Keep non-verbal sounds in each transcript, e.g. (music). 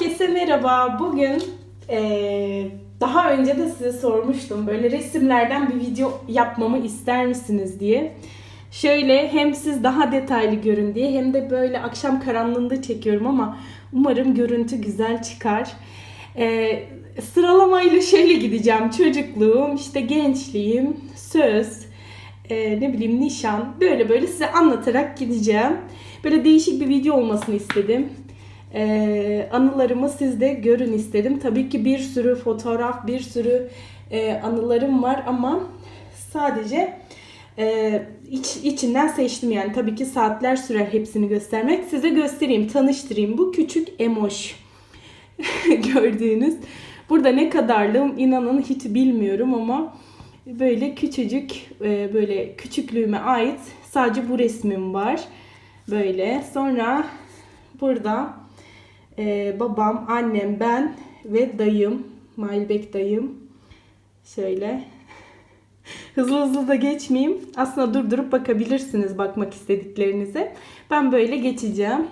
Herkese merhaba. Bugün eee, daha önce de size sormuştum. Böyle resimlerden bir video yapmamı ister misiniz diye. Şöyle hem siz daha detaylı görün diye hem de böyle akşam karanlığında çekiyorum ama umarım görüntü güzel çıkar. Eee, sıralamayla şöyle gideceğim. Çocukluğum, işte gençliğim, söz, eee, ne bileyim nişan böyle böyle size anlatarak gideceğim. Böyle değişik bir video olmasını istedim. Ee, anılarımı siz de görün istedim. Tabii ki bir sürü fotoğraf, bir sürü e, anılarım var ama sadece e, iç, içinden seçtim yani. Tabii ki saatler sürer hepsini göstermek. Size göstereyim, tanıştırayım. Bu küçük emoş (laughs) gördüğünüz. Burada ne kadarlığım inanın hiç bilmiyorum ama böyle küçücük e, böyle küçüklüğüme ait sadece bu resmim var. Böyle. Sonra burada e, babam, annem, ben ve dayım. Mailbek dayım. Şöyle. (laughs) Hızlı hızlı da geçmeyeyim. Aslında durdurup bakabilirsiniz bakmak istediklerinize. Ben böyle geçeceğim.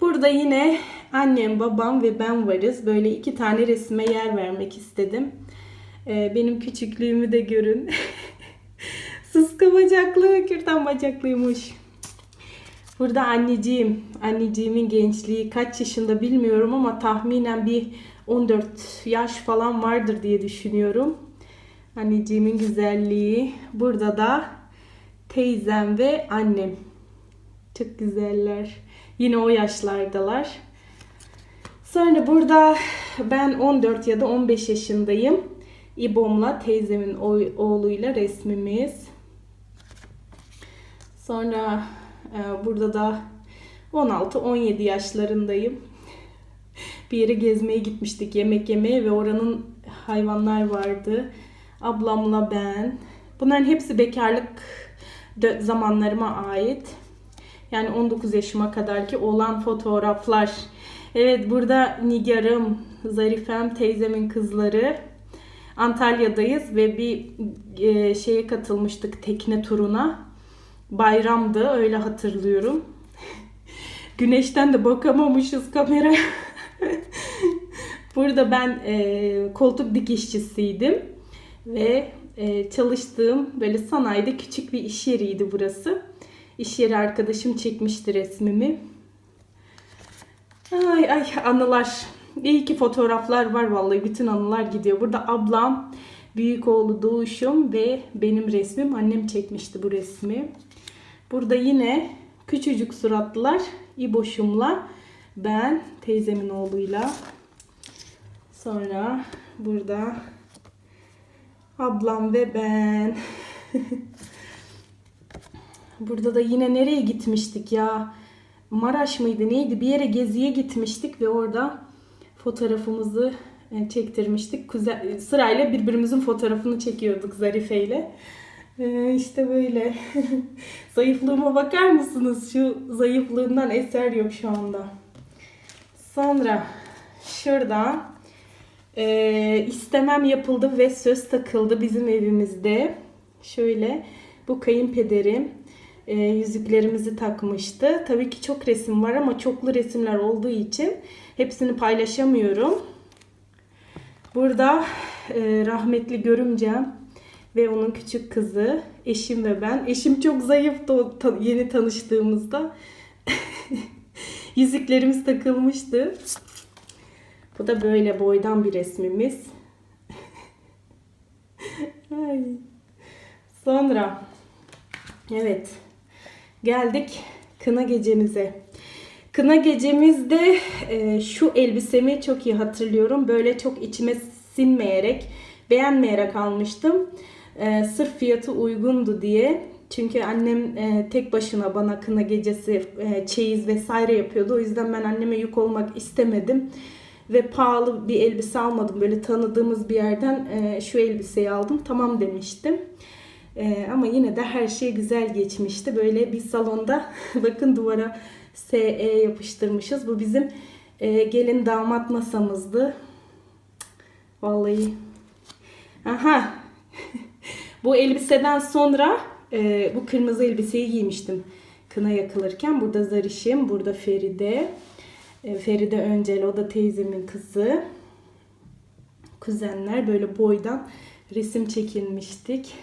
Burada yine annem, babam ve ben varız. Böyle iki tane resme yer vermek istedim. E, benim küçüklüğümü de görün. (laughs) Sıska bacaklı, kürtan bacaklıymış. Burada anneciğim, anneciğimin gençliği kaç yaşında bilmiyorum ama tahminen bir 14 yaş falan vardır diye düşünüyorum. Anneciğimin güzelliği. Burada da teyzem ve annem. Çok güzeller. Yine o yaşlardalar. Sonra burada ben 14 ya da 15 yaşındayım. İbom'la teyzemin oğluyla resmimiz. Sonra Burada da 16-17 yaşlarındayım. Bir yere gezmeye gitmiştik, yemek yemeye ve oranın hayvanlar vardı. Ablamla ben. Bunların hepsi bekarlık zamanlarıma ait. Yani 19 yaşıma kadar ki olan fotoğraflar. Evet burada Nigar'ım, Zarifem, teyzemin kızları. Antalya'dayız ve bir e, şeye katılmıştık tekne turuna bayramdı öyle hatırlıyorum. Güneşten de bakamamışız kamera. Burada ben e, koltuk dikişçisiydim ve e, çalıştığım böyle sanayide küçük bir iş yeriydi burası. İş yeri arkadaşım çekmişti resmimi. Ay ay anılar. İyi ki fotoğraflar var vallahi bütün anılar gidiyor. Burada ablam, büyük oğlu Doğuş'um ve benim resmim. Annem çekmişti bu resmi. Burada yine küçücük suratlılar İboş'umla ben teyzemin oğluyla. Sonra burada ablam ve ben. (laughs) burada da yine nereye gitmiştik ya? Maraş mıydı neydi? Bir yere geziye gitmiştik ve orada fotoğrafımızı e, çektirmiştik. Kuze- sırayla birbirimizin fotoğrafını çekiyorduk Zarife ile. Ee, işte böyle. (laughs) Zayıflığıma bakar mısınız? Şu zayıflığından eser yok şu anda. Sonra şurada e, istemem yapıldı ve söz takıldı bizim evimizde. Şöyle bu kayınpederim e, yüzüklerimizi takmıştı. Tabii ki çok resim var ama çoklu resimler olduğu için hepsini paylaşamıyorum. Burada e, rahmetli görümcem ve onun küçük kızı, eşim ve ben. Eşim çok zayıftı o ta- yeni tanıştığımızda. (laughs) Yüzüklerimiz takılmıştı. Bu da böyle boydan bir resmimiz. (laughs) Ay. Sonra evet geldik kına gecemize. Kına gecemizde e, şu elbisemi çok iyi hatırlıyorum. Böyle çok içime sinmeyerek, beğenmeyerek almıştım. E, sırf fiyatı uygundu diye. Çünkü annem e, tek başına bana kına gecesi e, çeyiz vesaire yapıyordu. O yüzden ben anneme yük olmak istemedim. Ve pahalı bir elbise almadım. Böyle tanıdığımız bir yerden e, şu elbiseyi aldım. Tamam demiştim. E, ama yine de her şey güzel geçmişti. Böyle bir salonda (laughs) bakın duvara SE yapıştırmışız. Bu bizim e, gelin damat masamızdı. Vallahi. Aha. bu elbiseden sonra e, bu kırmızı elbiseyi giymiştim kına yakılırken. Burada Zarişim, burada Feride. E, Feride Öncel, o da teyzemin kızı. Kuzenler böyle boydan resim çekilmiştik.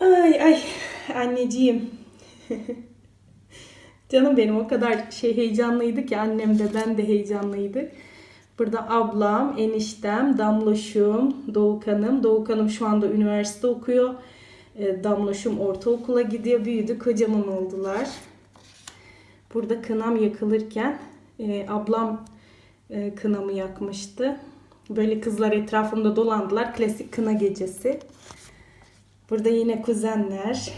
Ay ay anneciğim. (laughs) Canım benim o kadar şey heyecanlıydı ki annem de ben de heyecanlıydı. Burada ablam, eniştem, Damloşum, Doğukan'ım. Doğukan'ım şu anda üniversite okuyor. E, Damloşum ortaokula gidiyor, büyüdü, kocaman oldular. Burada kınam yakılırken e, ablam e, kınamı yakmıştı. Böyle kızlar etrafımda dolandılar. Klasik kına gecesi. Burada yine kuzenler.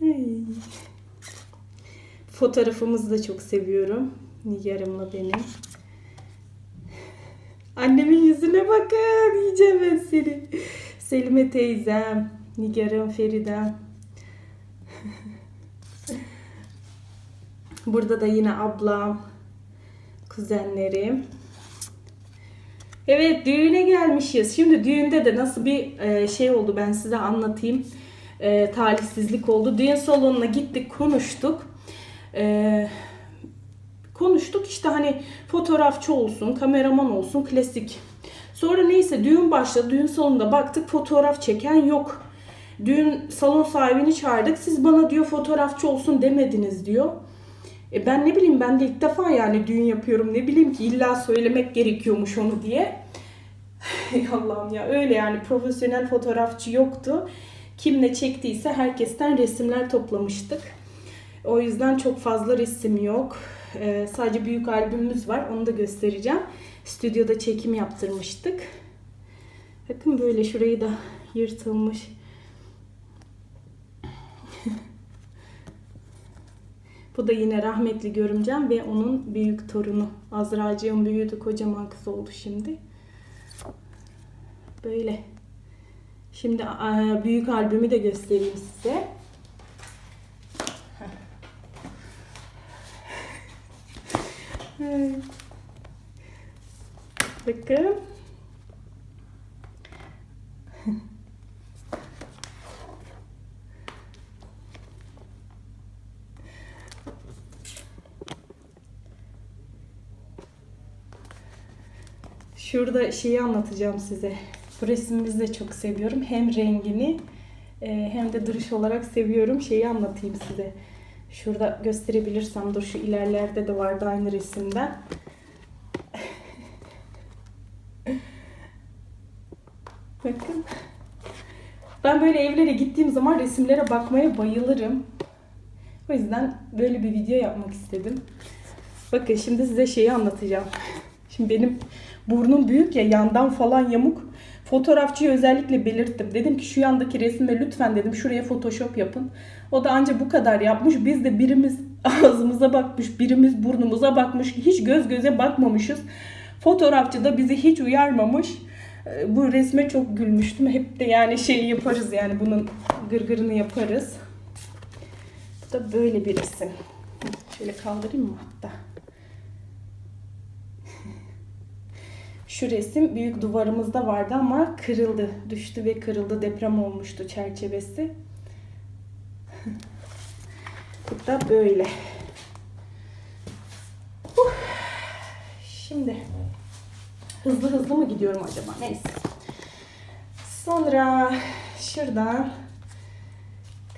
(laughs) Fotoğrafımızı da çok seviyorum. Nigar'ımla benim. Annemin yüzüne bakın. Yiyeceğim ben seni. Selime teyzem. Nigar'ım, Feridem. Burada da yine ablam. Kuzenlerim. Evet düğüne gelmişiz. Şimdi düğünde de nasıl bir e, şey oldu ben size anlatayım. E, talihsizlik oldu. Düğün salonuna gittik konuştuk. E, konuştuk işte hani fotoğrafçı olsun, kameraman olsun, klasik. Sonra neyse düğün başladı. Düğün salonunda baktık fotoğraf çeken yok. Düğün salon sahibini çağırdık. Siz bana diyor fotoğrafçı olsun demediniz diyor. E ben ne bileyim ben de ilk defa yani düğün yapıyorum. Ne bileyim ki illa söylemek gerekiyormuş onu diye. (laughs) Allah'ım ya öyle yani profesyonel fotoğrafçı yoktu. Kim ne çektiyse herkesten resimler toplamıştık. O yüzden çok fazla resim yok. Ee, sadece büyük albümümüz var. Onu da göstereceğim. Stüdyoda çekim yaptırmıştık. Bakın böyle şurayı da yırtılmış. (laughs) Bu da yine rahmetli görümcem ve onun büyük torunu. Azracığım büyüdü, kocaman kız oldu şimdi. Böyle. Şimdi büyük albümü de göstereyim size. Bakın. Şurada şeyi anlatacağım size. Bu resmimizi de çok seviyorum. Hem rengini e, hem de duruş olarak seviyorum. Şeyi anlatayım size. Şurada gösterebilirsem dur şu ilerlerde de vardı aynı resimden. Bakın. Ben böyle evlere gittiğim zaman resimlere bakmaya bayılırım. O yüzden böyle bir video yapmak istedim. Bakın şimdi size şeyi anlatacağım. Şimdi benim burnum büyük ya yandan falan yamuk. Fotoğrafçıyı özellikle belirttim. Dedim ki şu yandaki resme lütfen dedim şuraya photoshop yapın. O da anca bu kadar yapmış. Biz de birimiz (laughs) ağzımıza bakmış, birimiz burnumuza bakmış. Hiç göz göze bakmamışız. Fotoğrafçı da bizi hiç uyarmamış. Ee, Bu resme çok gülmüştüm. Hep de yani şey yaparız yani bunun gırgırını yaparız. Bu da böyle bir resim. Şöyle kaldırayım mı hatta? Şu resim büyük duvarımızda vardı ama kırıldı. Düştü ve kırıldı. Deprem olmuştu çerçevesi. (laughs) Bu da böyle. Uh. Şimdi hızlı hızlı mı gidiyorum acaba? Neyse. Sonra şuradan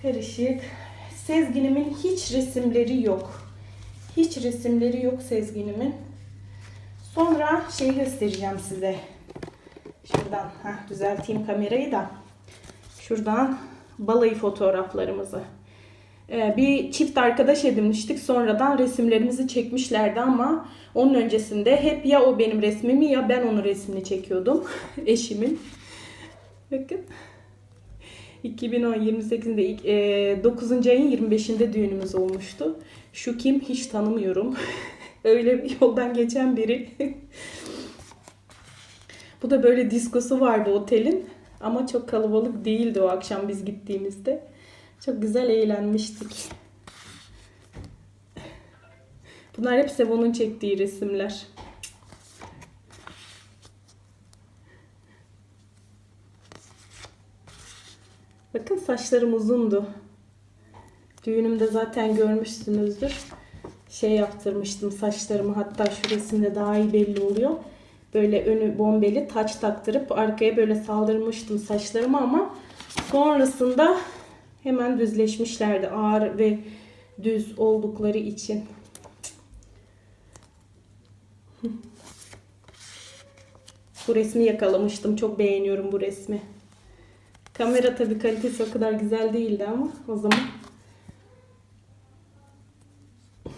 karışık. Sezginimin hiç resimleri yok. Hiç resimleri yok Sezginimin. Sonra şey göstereceğim size. Şuradan heh, düzelteyim kamerayı da. Şuradan balayı fotoğraflarımızı. Ee, bir çift arkadaş edinmiştik. Sonradan resimlerimizi çekmişlerdi ama onun öncesinde hep ya o benim resmimi ya ben onun resmini çekiyordum. (laughs) Eşimin. Bakın. 2010 28'inde ilk, e, 9. ayın 25'inde düğünümüz olmuştu. Şu kim hiç tanımıyorum. (laughs) Öyle yoldan geçen biri. (laughs) Bu da böyle diskosu vardı otelin. Ama çok kalabalık değildi o akşam biz gittiğimizde. Çok güzel eğlenmiştik. Bunlar hep Sevon'un çektiği resimler. Bakın saçlarım uzundu. Düğünümde zaten görmüşsünüzdür. Şey yaptırmıştım saçlarımı. Hatta şu resimde daha iyi belli oluyor. Böyle önü bombeli taç taktırıp arkaya böyle saldırmıştım saçlarımı ama sonrasında hemen düzleşmişlerdi. Ağır ve düz oldukları için. Bu resmi yakalamıştım. Çok beğeniyorum bu resmi. Kamera tabii kalitesi o kadar güzel değildi ama o zaman.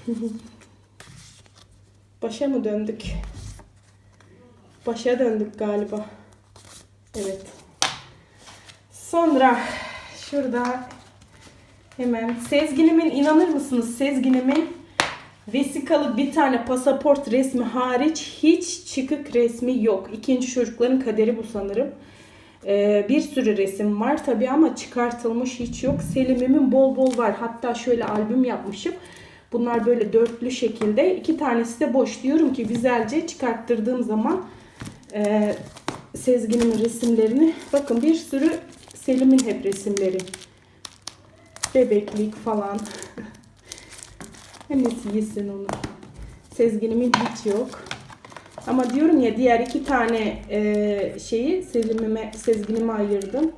(laughs) Başa mı döndük? Başa döndük galiba. Evet. Sonra şurada hemen Sezgin'imin inanır mısınız? Sezgin'imin vesikalı bir tane pasaport resmi hariç hiç çıkık resmi yok. İkinci çocukların kaderi bu sanırım. Ee, bir sürü resim var tabi ama çıkartılmış hiç yok. Selim'imin bol bol var. Hatta şöyle albüm yapmışım. Bunlar böyle dörtlü şekilde. İki tanesi de boş. Diyorum ki güzelce çıkarttırdığım zaman e, Sezgin'in resimlerini. Bakın bir sürü Selim'in hep resimleri. Bebeklik falan. (laughs) Annesi yesin onu. Sezgin'imin hiç yok. Ama diyorum ya diğer iki tane e, şeyi Selim'ime, Sezgin'ime ayırdım.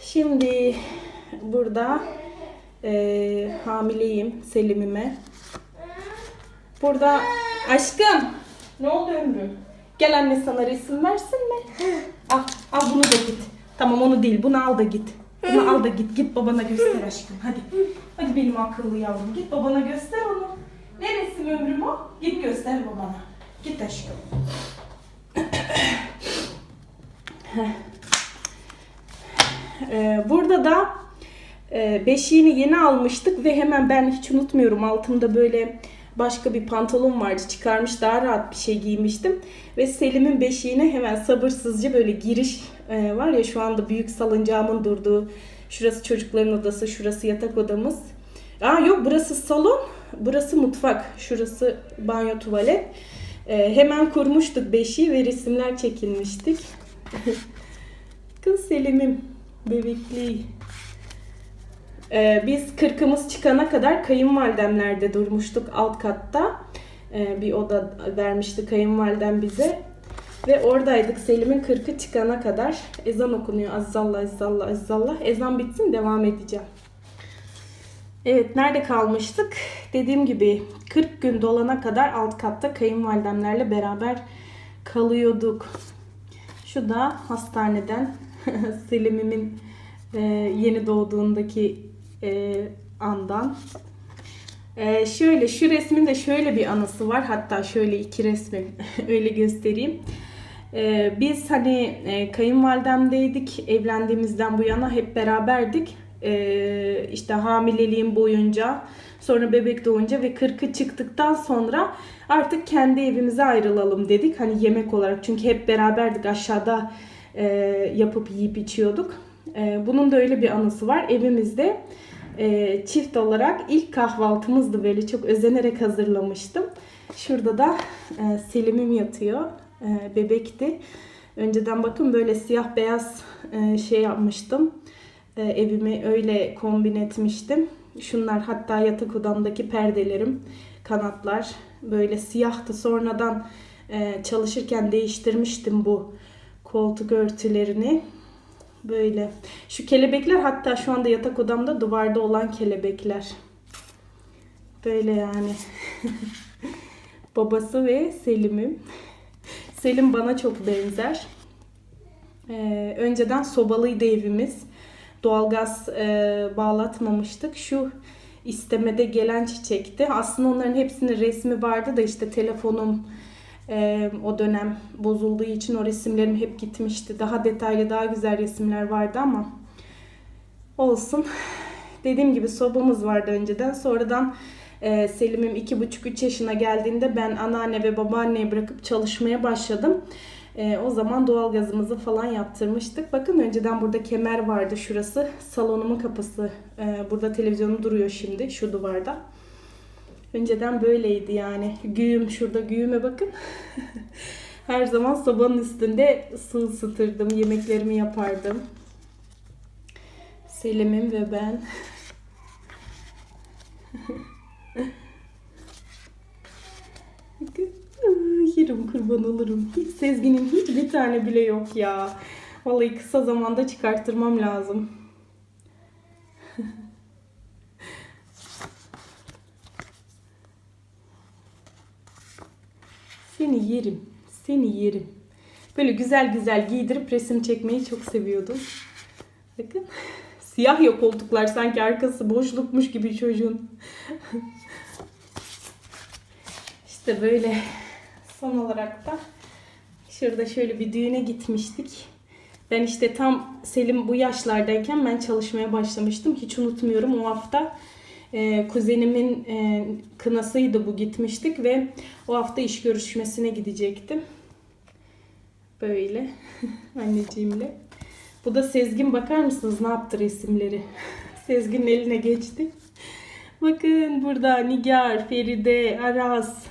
Şimdi burada e, hamileyim Selim'ime. Burada aşkım ne oldu ömrüm? Gel anne sana resim versin mi? Al, al bunu da git. Tamam onu değil bunu al da git. Bunu al da git. Git babana göster aşkım. Hadi. Hadi benim akıllı yavrum. Git babana göster onu. Ne resim ömrüm o? Git göster babana. Git aşkım. Ee, burada da e, beşiğini yeni almıştık ve hemen ben hiç unutmuyorum altımda böyle başka bir pantolon vardı çıkarmış daha rahat bir şey giymiştim. Ve Selim'in beşiğine hemen sabırsızca böyle giriş e, var ya şu anda büyük salıncağımın durduğu şurası çocukların odası şurası yatak odamız. Aa yok burası salon burası mutfak şurası banyo tuvalet. E, hemen kurmuştuk beşiği ve resimler çekilmiştik. (laughs) Kız Selim'im bebekliği ee, biz kırkımız çıkana kadar kayınvalidemlerde durmuştuk alt katta. Ee, bir oda vermişti kayınvalidem bize. Ve oradaydık Selim'in kırkı çıkana kadar. Ezan okunuyor. Azzallah, azzallah, azzallah. Ezan bitsin devam edeceğim. Evet nerede kalmıştık? Dediğim gibi 40 gün dolana kadar alt katta kayınvalidemlerle beraber kalıyorduk. Şu da hastaneden (laughs) Selim'imin e, yeni doğduğundaki e, andan. E, şöyle şu resmin de şöyle bir anısı var. Hatta şöyle iki resmi (laughs) öyle göstereyim. E, biz hani e, kayınvalidemdeydik. Evlendiğimizden bu yana hep beraberdik. E, işte hamileliğim boyunca sonra bebek doğunca ve 40'ı çıktıktan sonra artık kendi evimize ayrılalım dedik. Hani yemek olarak çünkü hep beraberdik aşağıda e, yapıp yiyip içiyorduk. E, bunun da öyle bir anısı var. Evimizde e, çift olarak ilk kahvaltımızdı böyle çok özenerek hazırlamıştım. Şurada da e, Selim'im yatıyor. E, bebekti. Önceden bakın böyle siyah beyaz e, şey yapmıştım. E, evimi öyle kombin etmiştim. Şunlar hatta yatak odamdaki perdelerim, kanatlar böyle siyahtı. Sonradan e, çalışırken değiştirmiştim bu koltuk örtülerini. Böyle. Şu kelebekler hatta şu anda yatak odamda duvarda olan kelebekler. Böyle yani. (laughs) Babası ve Selim'im. Selim bana çok benzer. Ee, önceden sobalıydı evimiz. Doğalgaz e, bağlatmamıştık. Şu istemede gelen çiçekti. Aslında onların hepsinin resmi vardı da işte telefonum, ee, o dönem bozulduğu için o resimlerim hep gitmişti. Daha detaylı, daha güzel resimler vardı ama olsun. Dediğim gibi sobamız vardı önceden. Sonradan e, Selim'im 2,5-3 yaşına geldiğinde ben anneanne ve babaanneyi bırakıp çalışmaya başladım. E, o zaman doğalgazımızı falan yaptırmıştık. Bakın önceden burada kemer vardı şurası. Salonumun kapısı. E, burada televizyonum duruyor şimdi şu duvarda. Önceden böyleydi yani. Güğüm şurada güğüme bakın. (laughs) Her zaman sobanın üstünde su ısıtırdım. Yemeklerimi yapardım. Selim'im ve ben. (laughs) Yerim kurban olurum. Hiç Sezgin'in hiç bir tane bile yok ya. Vallahi kısa zamanda çıkarttırmam lazım. (laughs) Seni yerim. Seni yerim. Böyle güzel güzel giydirip resim çekmeyi çok seviyordum. Bakın. Siyah ya koltuklar sanki arkası boşlukmuş gibi çocuğun. işte böyle son olarak da şurada şöyle bir düğüne gitmiştik. Ben işte tam Selim bu yaşlardayken ben çalışmaya başlamıştım. Hiç unutmuyorum o hafta e, kuzenimin e, kınasıydı bu gitmiştik ve o hafta iş görüşmesine gidecektim. Böyle (laughs) anneciğimle. Bu da Sezgin bakar mısınız ne yaptı resimleri? (laughs) Sezgin'in eline geçti. Bakın burada Nigar, Feride, Aras,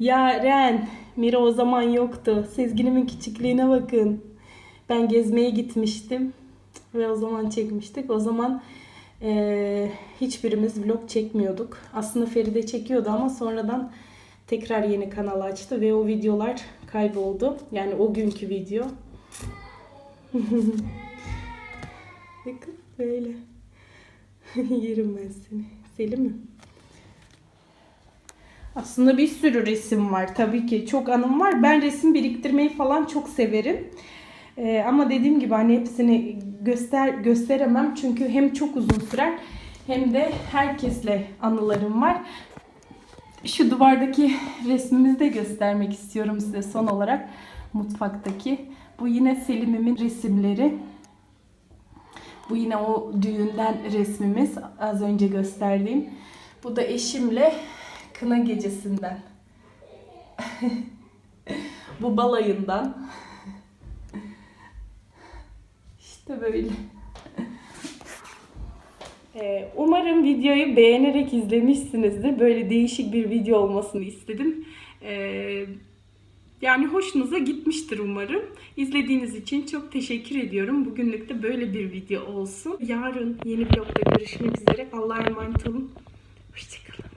Yaren. Mira o zaman yoktu. Sezgin'imin küçüklüğüne bakın. Ben gezmeye gitmiştim. Ve o zaman çekmiştik. O zaman eee, hiçbirimiz vlog çekmiyorduk. Aslında Feride çekiyordu ama sonradan tekrar yeni kanal açtı ve o videolar kayboldu. Yani o günkü video. (laughs) Bakın böyle. (laughs) Yerim ben seni. Selim mi? Aslında bir sürü resim var tabii ki. Çok anım var. Ben resim biriktirmeyi falan çok severim. Ee, ama dediğim gibi hani hepsini göster gösteremem. Çünkü hem çok uzun sürer hem de herkesle anılarım var. Şu duvardaki resmimizi de göstermek istiyorum size son olarak. Mutfaktaki. Bu yine Selim'imin resimleri. Bu yine o düğünden resmimiz. Az önce gösterdiğim. Bu da eşimle kına gecesinden. (laughs) Bu balayından. İşte böyle. Ee, Umarım videoyu beğenerek izlemişsinizdir. Böyle değişik bir video olmasını istedim. Ee, yani hoşunuza gitmiştir umarım. İzlediğiniz için çok teşekkür ediyorum. Bugünlük de böyle bir video olsun. Yarın yeni vlogda görüşmek üzere. Allah'a emanet olun. Hoşçakalın.